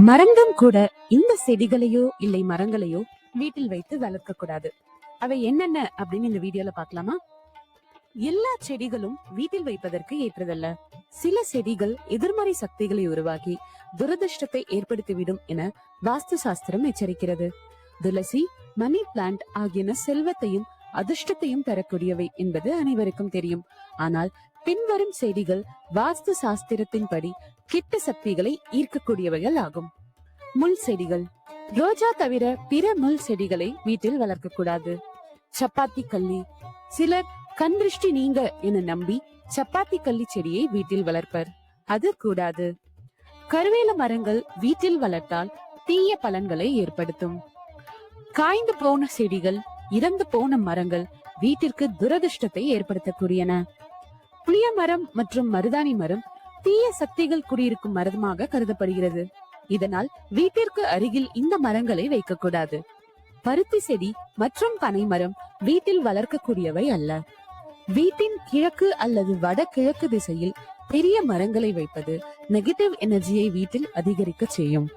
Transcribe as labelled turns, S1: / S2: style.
S1: மரங்கும் கூட இந்த செடிகளையோ இல்லை மரங்களையோ வீட்டில் வைத்து வளர்க்க கூடாது அவை என்னென்ன அப்படின்னு இந்த வீடியோல பாக்கலாமா எல்லா செடிகளும் வீட்டில் வைப்பதற்கு ஏற்றதல்ல. சில செடிகள் எதிர்மறை சக்திகளை உருவாக்கி துரதிருஷ்டத்தை ஏற்படுத்திவிடும் என வாஸ்து சாஸ்திரம் எச்சரிக்கிறது. துளசி மணி பிளான்ட் ஆகியன செல்வத்தையும் அதிர்ஷ்டத்தையும் தரக்கூடியவை என்பது அனைவருக்கும் தெரியும். ஆனால் பின்வரும் செடிகள் வாஸ்து சாஸ்திரத்தின்படி கெட்ட சக்திகளை ஈர்க்கக்கூடியவைகள் ஆகும். முள் செடிகள். ரோஜா தவிர பிற முள் செடிகளை வீட்டில் வளர்க்கக்கூடாது. சப்பாத்தி கள்ளி சிலர் கண்திருஷ்டி நீங்க என நம்பி சப்பாத்தி கள்ளி செடியை வீட்டில் வளர்ப்பர். அது கூடாது. கருவேல மரங்கள் வீட்டில் வளர்த்தால் தீய பலன்களை ஏற்படுத்தும். காய்ந்து போன செடிகள். இறந்து போன மரங்கள் வீட்டிற்கு துரதிருஷ்டத்தை ஏற்படுத்தக்கூடியன. புளிய மரம் மற்றும் மருதாணி மரம் தீய சக்திகள் குடியிருக்கும் மரமாக கருதப்படுகிறது. இதனால் வீட்டிற்கு அருகில் இந்த மரங்களை வைக்கக்கூடாது. பருத்தி செடி மற்றும் பனை மரம் வீட்டில் வளர்க்கக்கூடியவை அல்ல. வீட்டின் கிழக்கு அல்லது வடகிழக்கு திசையில் பெரிய மரங்களை வைப்பது நெகட்டிவ் எனர்ஜியை வீட்டில் அதிகரிக்க செய்யும்.